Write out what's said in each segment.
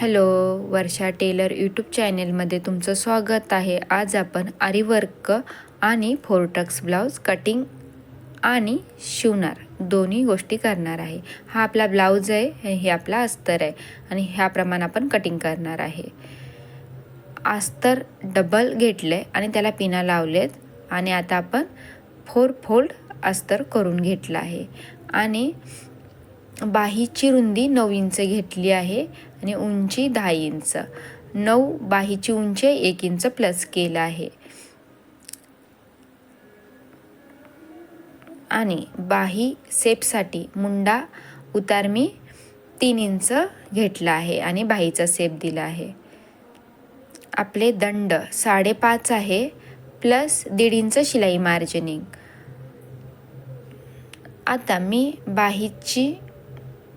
Hello Varsha tailor YouTube चॅनेलमध्ये तुमचं स्वागत आहे. आज आपण आरीवर्क आणि फोरटक्स ब्लाऊज कटिंग आणि शिवणार दोन्ही गोष्टी करणार आहे. हा आपला ब्लाऊज आहे हे आपला अस्तर आहे आणि ह्याप्रमाणे आपण कटिंग करणार आहे. अस्तर डबल घेतलं आहे आणि त्याला पिना लावलेत आणि आता आपण फोर फोल्ड अस्तर करून घेतलं आहे. आणि बाहीची रुंदी नऊ इंच घेतली आहे आणि उंची दहा इंच. नऊ बाहीची उंची एक इंच प्लस केलं आहे. आणि बाही सेपसाठी मुंडा उतार मी तीन इंच घेतला आहे आणि बाहीचा सेप दिला आहे. आपले दंड साडेपाच आहे प्लस दीड इंच शिलाई मार्जिनिंग. आता मी बाहीची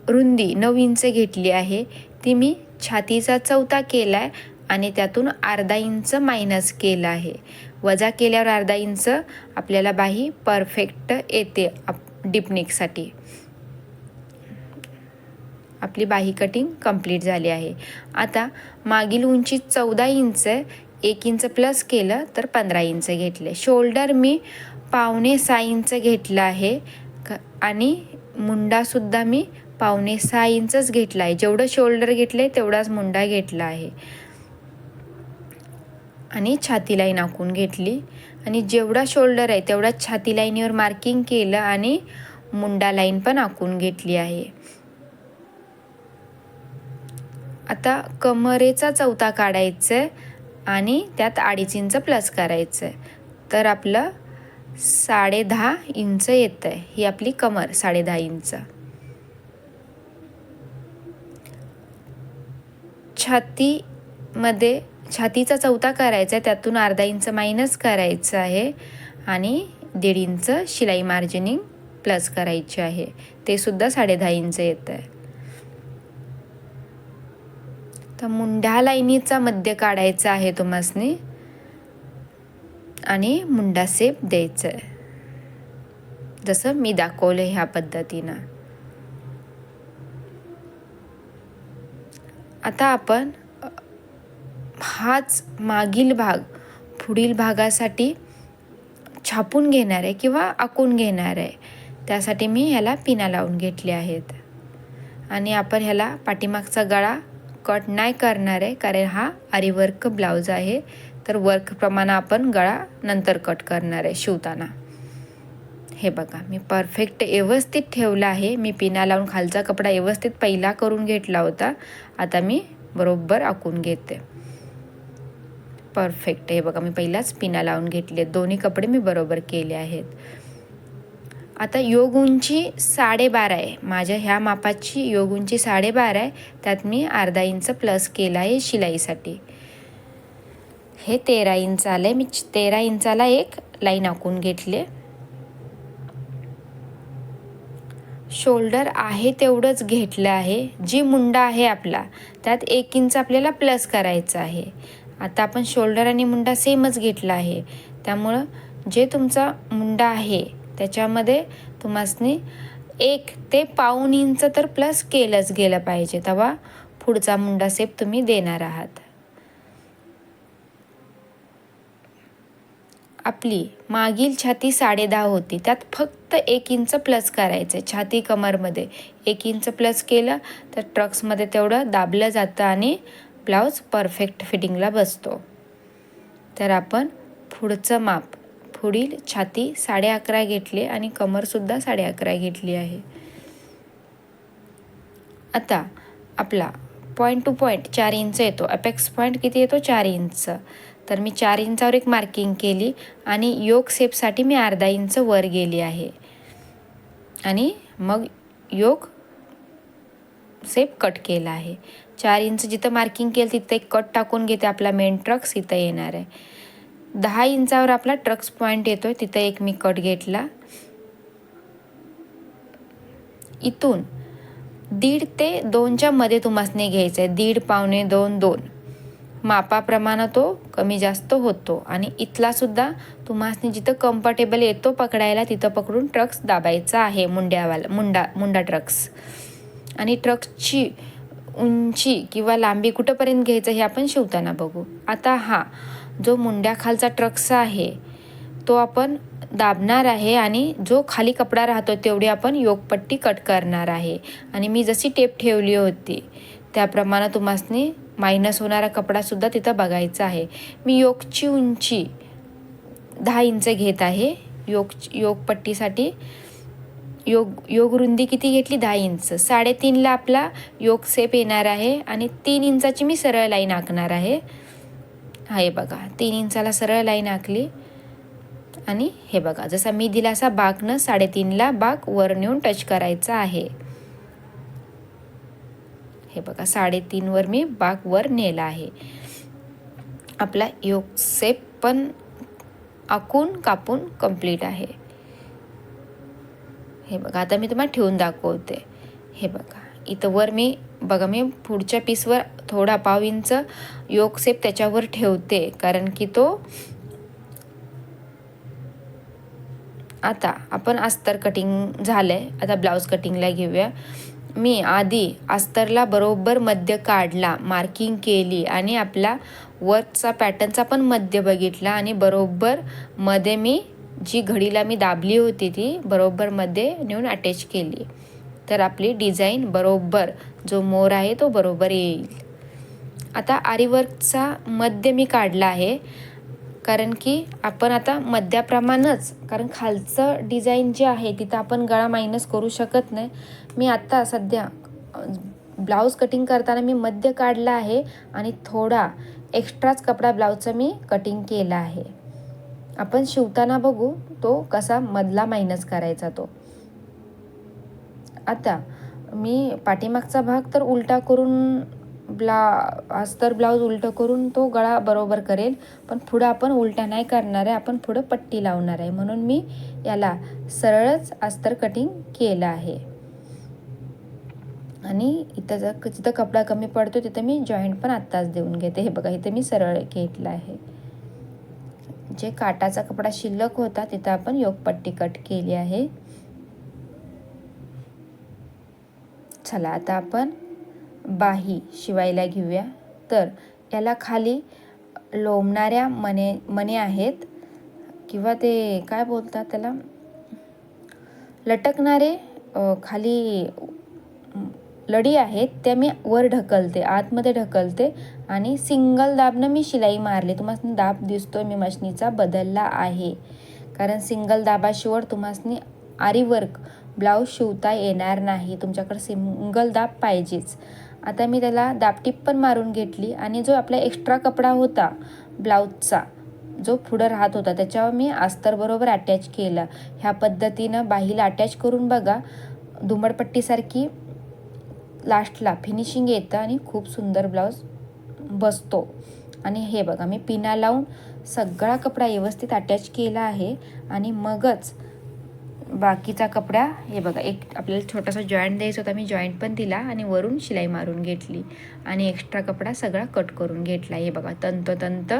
रुंदी नऊ इंच घेतली आहे ती मी छातीचा चौथा केला आहे आणि त्यातून अर्धा इंच मायनस केलं आहे. वजा केल्यावर अर्धा इंच आपल्याला बाही परफेक्ट येते आप डिपनिकसाठी आपली बाही कटिंग कंप्लीट झाली आहे. आता मागील उंची चौदा इंच एक इंच प्लस केलं तर पंधरा इंच घेतले. शोल्डर मी पावणे सहा इंच घेतलं आहे. आणि मुंडासुद्धा मी पावणे सहा इंचच घेतला आहे. जेवढं शोल्डर घेतलं आहे तेवढाच मुंडा घेतला आहे. आणि छाती लाईन आखून घेतली. आणि जेवढा शोल्डर आहे तेवढाच छाती लाईनीवर मार्किंग केलं आणि मुंडा लाईन पण आखून घेतली आहे. आता कमरेचा चौथा काढायचा आहे आणि त्यात अडीच इंच प्लस करायचं आहे तर आपलं साडे दहा इंच येतं आहे ही आपली कमर साडे दहा इंच. छातीमध्ये छातीचा चौथा करायचा आहे त्यातून अर्धा इंच मायनस करायचं आहे आणि दीड इंच शिलाई मार्जिनिंग प्लस करायचे आहे. ते सुद्धा साडेदहा इंच येतं आहे. तर मुंढ्या लाईनीचा मध्य काढायचा आहे तुम्हासनी आणि मुंडा सेप द्यायचं आहे. जसं मी दाखवलं ह्या पद्धतीनं. आता आपण हाच मागील भाग पुढील भागासाठी छापून घेणार आहे किंवा आखून घेणार आहे. त्यासाठी मी ह्याला पिना लावून घेतले आहेत. आणि आपण ह्याला पाठीमागचा गळा कट नाही करणार आहे कारण हा आरीवर्क ब्लाऊज आहे. तर वर्कप्रमाणे आपण गळा नंतर कट करणार आहे शिवताना. हे बघा मी परफेक्ट व्यवस्थित ठेवलं आहे. मी पिना लावून खालचा कपडा व्यवस्थित पहिला करून घेतला होता. आता मी बरोबर आखून घेते. परफेक्ट हे बघा मी पहिलाच पिना लावून घेतले दोन्ही कपडे मी बरोबर केले आहेत. आता योग उंची साडेबारा आहे. माझ्या ह्या मापाची योग उंची साडेबारा आहे. त्यात मी अर्धा इंच प्लस केला आहे शिलाईसाठी. हे तेरा इंच आलं आहे मी तेरा इंचाला एक लाईन आखून घेतले शोल्डर आहे तेवढंच घेतलं आहे. जी मुंडा आहे आपला त्यात एक इंच आपल्याला प्लस करायचं आहे. आता आपण शोल्डर आणि मुंडा सेमच घेतला आहे. त्यामुळं जे तुमचा मुंडा आहे त्याच्यामध्ये तुम्हासनी एक ते पाऊन इंच तर प्लस केलंच गेलं पाहिजे. तेव्हा पुढचा मुंडा सेप तुम्ही देणार आहात. आपली मागील छाती साडेदहा होती. त्यात फक्त एक इंच प्लस करायचं. आहे छाती कमरमध्ये एक इंच प्लस केलं तर ट्रक्समध्ये तेवढं दाबलं जातं आणि ब्लाऊज परफेक्ट फिटिंगला बसतो. तर आपण पुढचं माप. पुढील छाती साडे अकरा घेतली आणि कमरसुद्धा साडे अकरा घेतली आहे. आता आपला पॉईंट टू पॉईंट चार इंच येतो. अपेक्स पॉईंट किती येतो? चार इंच. तर मी चार इंचावर एक मार्किंग केली आणि योग सेपसाठी मी अर्धा इंच वर गेली आहे. आणि मग योग सेप कट केला आहे. चार इंच जिथं मार्किंग केलं तिथं एक कट टाकून घेते आपला मेन ट्रक्स इथं येणार आहे. दहा इंचावर आपला ट्रक्स पॉईंट येतो आहे तिथं एक मी कट घेतला. इथून दीड ते दोनच्या मध्ये तुम्हाला घ्यायचं आहे दीड पावणे दोन दोन. मापाप्रमाणे तो कमी जास्त होतो. आणि इथलासुद्धा तुम्हाला जिथं कम्फर्टेबल येतो पकडायला तिथं पकडून ट्रक्स दाबायचा आहे मुंड्यावाला मुंडा मुंडा ट्रक्स आणि ट्रक्सची उंची किंवा लांबी कुठंपर्यंत घ्यायचं हे आपण शिवताना बघू. आता हा जो मुंड्याखालचा ट्रक्स आहे तो आपण दाबणार आहे आणि जो खाली कपडा राहतो तेवढी आपण योगपट्टी कट करणार आहे. आणि मी जशी टेप ठेवली होती त्याप्रमाणे तुम्हाला मायनस होणारा कपडासुद्धा तिथं बघायचा आहे. मी योगची उंची दहा इंच घेत आहे. योग योगपट्टीसाठी योग योग रुंदी किती घेतली? दहा इंच. साडेतीनला आपला योग सेप येणार आहे आणि तीन इंचाची मी सरळ लाईन आखणार आहे. हा हे बघा. तीन इंचाला सरळ लाईन आखली आणि हे बघा. जसा मी दिला असा बाकनं साडेतीनला बाक वर नेऊन टच करायचा आहे. हे बघा साडेतीनवर मी बागवर नेला आहे. आपला योग सेप पण आखून कापून कंप्लीट आहे. हे बघा आता मी तुम्हाला ठेवून दाखवते. हे बघा इथं वर मी बघा मी पुढच्या पीसवर थोडा पाव इंच योग सेप त्याच्यावर ठेवते कारण की तो आता आपण अस्तर कटिंग झालं आहे आता ब्लाऊज कटिंगला घेऊया. मी आधी अस्तरला बरोबर मध्य काढला मार्किंग केली आणि आपला वर्कचा पॅटर्नचा पण मध्य बघितला आणि बरोबर मध्ये मी जी घडीला मी दाबली होती ती बरोबर मध्ये नेऊन अटॅच केली. तर आपली डिझाईन बरोबर जो मोर आहे तो बरोबर येईल. आता आरीवर्कचा मध्य मी काढला आहे. कारण की आपण आता मध्याप्रमाणच कारण खालचं डिझाईन जे आहे तिथं आपण गळा मायनस करू शकत नाही. मी आत्ता सध्या ब्लाऊज कटिंग करताना मी मध्य काढला आहे आणि थोडा एक्स्ट्राच कपडा ब्लाऊजचा मी कटिंग केला आहे. आपण शिवताना बघू तो कसा मधला मायनस करायचा तो. आता मी पाठीमागचा भाग तर उलटा करून ब्ला अस्तर ब्लाऊज उलटं करून तो गळा बरोबर करेल पण पुढं आपण उलटा नाही करणार आहे आपण पुढं पट्टी लावणार आहे. म्हणून मी याला सरळच अस्तर कटिंग केलं आहे. आणि इथं जर जिथं कपडा कमी पडतो तिथं मी जॉईंट पण आत्ताच देऊन घेते. हे बघा इथं मी सरळ घेतलं आहे. जे काटाचा कपडा शिल्लक होता तिथं आपण योगपट्टी कट केली आहे. चला आता आपण बाही शिवायला घेऊया. तर याला खाली लोंबणाऱ्या मने मने आहेत. किंवा ते काय बोलतात त्याला? लटकणारे खाली लढी आहेत. त्या मी वर ढकलते आतमध्ये ढकलते. आणि सिंगल दाबनं मी शिलाई मारली. तुम्हाला दाब दिसतोय मी मशनीचा बदलला आहे. कारण सिंगल दाबाशिवाय तुम्हाला आरी वर्क ब्लाऊज शिवता येणार नाही. तुमच्याकडे सिंगल दाब पाहिजेच. आता मी त्याला दाबटीप पण मारून घेतली आणि जो आपला एक्स्ट्रा कपडा होता ब्लाऊजचा जो पुढं राहत होता त्याच्यावर मी अस्तरबरोबर अटॅच केलं. ह्या पद्धतीनं बाहीला अटॅच करून बघा दुमडपट्टीसारखी लास्टला फिनिशिंग येतं आणि खूप सुंदर ब्लाऊज बसतो. आणि हे बघा मी पिना लावून सगळा कपडा व्यवस्थित अटॅच केला आहे आणि मगच बाकीचा कपडा हे बघा एक आपल्याला छोटासा जॉईंट द्यायचा होता मी जॉईंट पण दिला आणि वरून शिलाई मारून घेतली. आणि एक्स्ट्रा कपडा सगळा कट करून घेतला. हे बघा तंतोतंत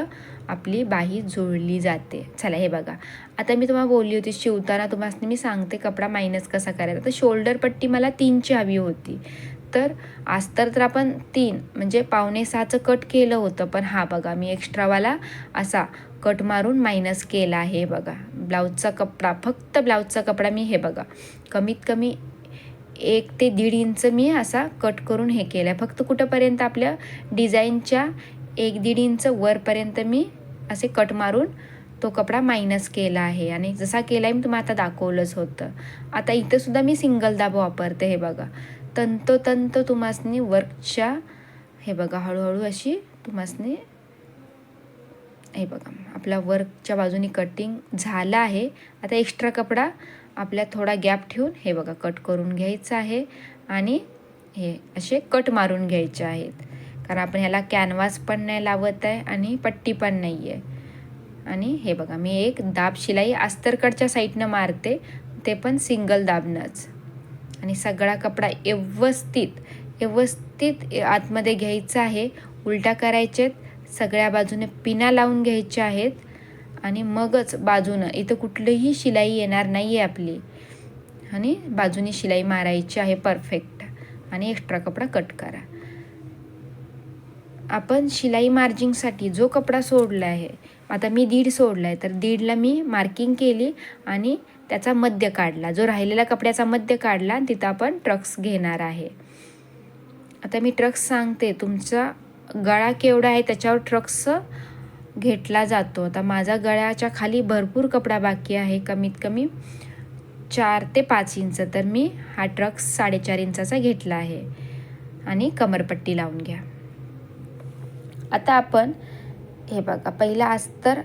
आपली बाही जुळली जाते. चला हे बघा. आता मी तुम्हाला बोलली होती शिवताना तुम्हाला मी सांगते कपडा मायनस कसा करायचा. तर शोल्डर पट्टी मला तीनची हवी होती. तर अस्तर तर आपण तीन म्हणजे पावणे सहाचं कट केलं होतं. पण हा बघा मी एक्स्ट्रावाला असा कट मारून मायनस केला आहे बघा. ब्लाऊजचा कपडा फक्त ब्लाऊजचा कपडा मी हे बघा. कमीत कमी एक ते दीड इंच मी असा कट करून हे केलं आहे फक्त कुठंपर्यंत आपल्या डिझाईनच्या एक दीड इंच वरपर्यंत मी असे कट मारून तो कपडा मायनस केला आहे. आणि जसा केला आहे मी तुम्हाला आता दाखवलंच होतं. आता इथंसुद्धा मी सिंगल दाब वापरते हे बघा. तंतोतंत तुम्हासनी वर्कच्या हे बघा हळूहळू अशी तुम्हासनी हे बघा आपला वर्कच्या बाजूनी कटिंग झालं आहे. आता एक्स्ट्रा कपडा आपल्या थोडा गॅप ठेवून हे बघा कट करून घ्यायचं आहे आणि हे असे कट मारून घ्यायचे आहेत. कारण आपण ह्याला कॅनव्हास पण नाही लावत आहे आणि पट्टी पण नाही आहे. आणि हे बघा मी एक दाब शिलाई अस्तरकडच्या साईडनं मारते ते पण सिंगल दाबनंच. आणि सगळा कपडा व्यवस्थित व्यवस्थित आतमध्ये घ्यायचा आहे. उलटा करायचेत. सगळ्या बाजूने पिना लावून घ्यायच्या आहेत आणि मगच बाजूनं इथं कुठलीही शिलाई येणार नाही आहे आपली. आणि बाजूने शिलाई मारायची आहे परफेक्ट आणि एक्स्ट्रा कपडा कट करा. आपण शिलाई मार्जिंगसाठी जो कपडा सोडला आहे आता मी दीड सोडला आहे तर दीडला मी मार्किंग केली आणि त्याचा मध्य काढला. जो राहिलेला कपड्याचा मध्य काढला तिथं आपण ट्रक्स घेणार आहे. आता मी ट्रक्स सांगते तुमचा गळा केवढा आहे त्याच्यावर ट्रक्स घेतला जातो. आता माझा गळ्याच्या खाली भरपूर कपडा बाकी आहे कमीत कमी चार ते पाच इंच. तर मी हा ट्रक्स साडेचार इंचाचा घेतला आहे. आणि कमरपट्टी लावून घ्या. आता आपण हे बघा पहिला अस्तर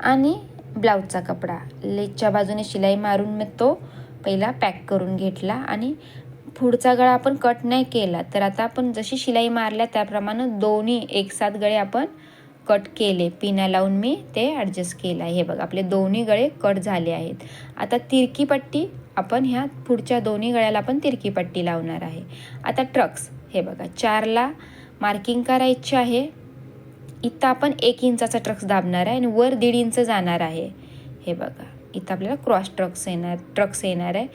आणि ब्लाऊजचा कपडा. लेजच्या बाजूने शिलाई मारून मी तो पहिला पॅक करून घेतला आणि पुढचा गळा आपण कट नाही केला. तर आता आपण जशी शिलाई मारल्या त्याप्रमाणे दोन्ही एक साथ गळे आपण कट केले. पिना लावून मी ते ॲडजस्ट केलं आहे. हे बघा आपले दोन्ही गळे कट झाले आहेत. आता तिरकी पट्टी आपण ह्या पुढच्या दोन्ही गळ्याला आपण तिरकी पट्टी लावणार आहे. आता ट्रक्स हे बघा चारला मार्किंग करायची आहे. इथं आपण एक इंचाचा ट्रक्स दाबणार आहे आणि वर दीड इंच जाणार आहे. हे बघा इथं आपल्याला क्रॉस ट्रक्स येणार ट्रक्स येणार आहे.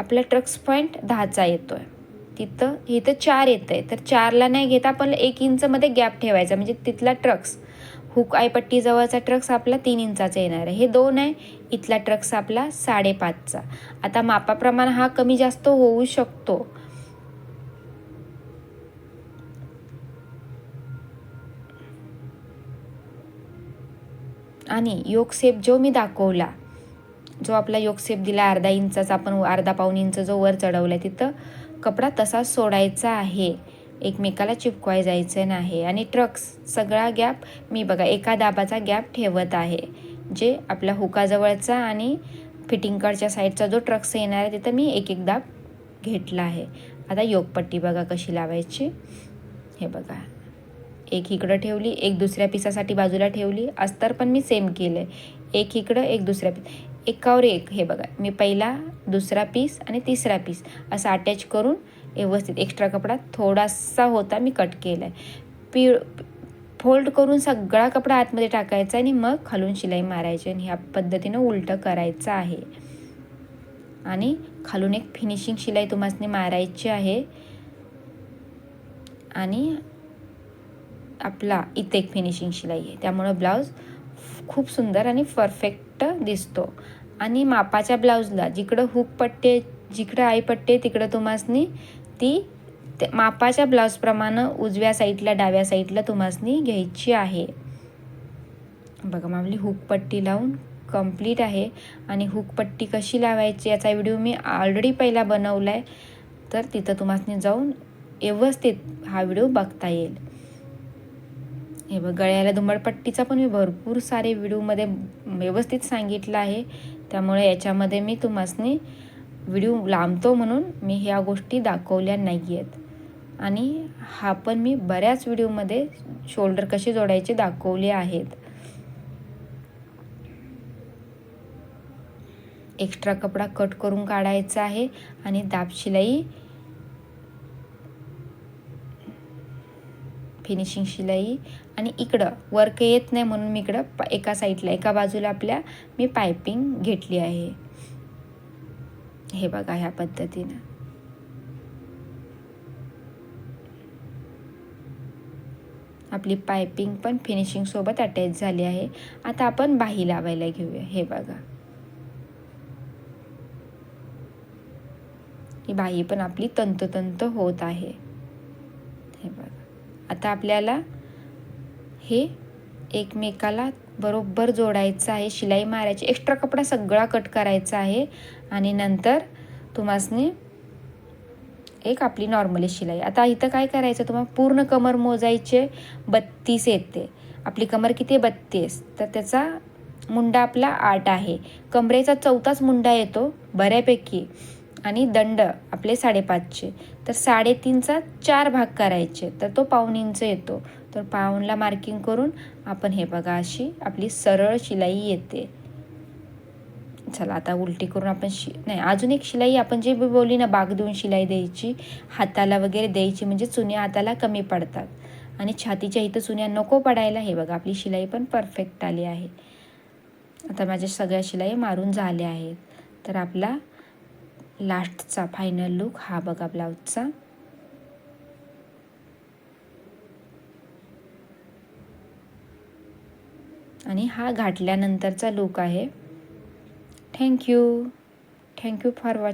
आपला ट्रक्स पॉईंट दहाचा येतो आहे तिथं इथं चार येतं आहे तर चारला नाही घेता आपण एक इंचमध्ये गॅप ठेवायचा. म्हणजे तिथला ट्रक्स हुक आयपट्टी जवळचा ट्रक्स आपला तीन इंचाचा येणार आहे. हे दोन आहे इथला ट्रक्स आपला साडेपाचचा. आता मापाप्रमाण हा कमी जास्त होऊ शकतो. आणि योग सेप जो मी दाखवला जो आपला योगसेप दिला अर्धा इंचाचा आपण अर्धा पाऊन इंच जो वर चढवला आहे तिथं कपडा तसाच सोडायचा आहे. एकमेकाला चिपकवाय जायचं नाही. आणि ट्रक्स सगळा गॅप मी बघा एका दाबाचा गॅप ठेवत आहे. जे आपल्या हुकाजवळचा आणि फिटिंगकडच्या साईडचा जो ट्रक्स येणार आहे तिथं मी एक एक दाब घेतला आहे. आता योगपट्टी बघा कशी लावायची. हे बघा. एक इकडं ठेवली एक दुसऱ्या पिसासाठी बाजूला ठेवली. अस्तर पण मी सेम केलं आहे एक इकडं एक दुसऱ्या पीस एकावर एक हे बघा. मी पहिला दुसरा पीस आणि तिसरा पीस असं अटॅच करून व्यवस्थित एक्स्ट्रा कपडा थोडासा होता मी कट केला आहे पिळ फोल्ड करून सगळा कपडा आतमध्ये टाकायचा आणि मग खालून शिलाई मारायची आणि ह्या पद्धतीनं उलटं करायचं आहे. आणि खालून एक फिनिशिंग शिलाई तुम्हाला मारायची आहे. आणि आपला इथे एक फिनिशिंग शिलाई आहे. त्यामुळं ब्लाऊज खूप सुंदर आणि परफेक्ट दिसतो. आणि मापाच्या ब्लाऊजला जिकडं हुक पट्टे जिकडं आई पट्टे तिकडं तुम्हासनी ती मापाच्या ब्लाऊजप्रमाणे उजव्या साईडला डाव्या साईडला तुम्हासनी घ्यायची आहे. बघा मामली हुकपट्टी लावून कंप्लीट आहे. आणि हुकपट्टी कशी लावायची याचा व्हिडिओ मी ऑलरेडी पहिला बनवला आहे तर तिथं तुम्हासनी जाऊन व्यवस्थित हा व्हिडिओ बघता येईल. हे बघ गळ्याला दुंबळपट्टीचा पण मी भरपूर सारे व्हिडिओमध्ये व्यवस्थित सांगितलं आहे. त्यामुळे याच्यामध्ये मी तुम्हासनी व्हिडिओ लांबतो म्हणून मी ह्या गोष्टी दाखवल्या नाही आहेत आणि हा पण मी बऱ्याच व्हिडिओमध्ये शोल्डर कसे जोडायचे दाखवले आहेत. एक्स्ट्रा कपडा कट करून काढायचा आहे आणि दाब शिलाई फिनिशिंग शिलाई. आणि इकडं वर्क येत नाही म्हणून मी इकडं एका साईडला एका बाजूला आपल्या मी पायपिंग घेतली आहे. हे बघा ह्या पद्धतीनं. आपली पायपिंग पण फिनिशिंग सोबत अटॅच झाली आहे. आता आपण बाही लावायला घेऊया. हे बघा. ही बाही पण आपली तंतोतंत होत आहे. आता आपल्याला हे एकमेकाला बरोबर जोडायचं आहे शिलाई मारायची एक्स्ट्रा कपडा सगळा कट करायचा आहे आणि नंतर तुम्हासनी एक आपली नॉर्मली शिलाई. आता इथं काय करायचं तुम्हाला पूर्ण कमर मोजायचे बत्तीस येते. आपली कमर किती आहे? बत्तीस. तर त्याचा मुंडा आपला आठ आहे. कमरेचा चौथाच मुंडा येतो बऱ्यापैकी. आणि दंड आपले साडेपाचचे तर साडेतीनचा चार भाग करायचे. तर तो पाऊन येतो. तर पाऊनला मार्किंग करून आपण हे बघा अशी आपली सरळ शिलाई येते. चला आता उलटी करून आपण शि नाही अजून एक शिलाई आपण जे बोलली ना बाग देऊन शिलाई द्यायची हाताला वगैरे द्यायची म्हणजे चुन्या हाताला कमी पडतात. आणि छातीच्या इथं चुन्या नको पडायला हे बघा आपली शिलाई पण परफेक्ट आली आहे. आता माझ्या सगळ्या शिलाई मारून झाल्या आहेत. तर आपला लास्टचा फायनल लुक हा बघा ब्लाऊजचा आणि हा घातल्यानंतरचा लुक आहे. Thank you thank you for watch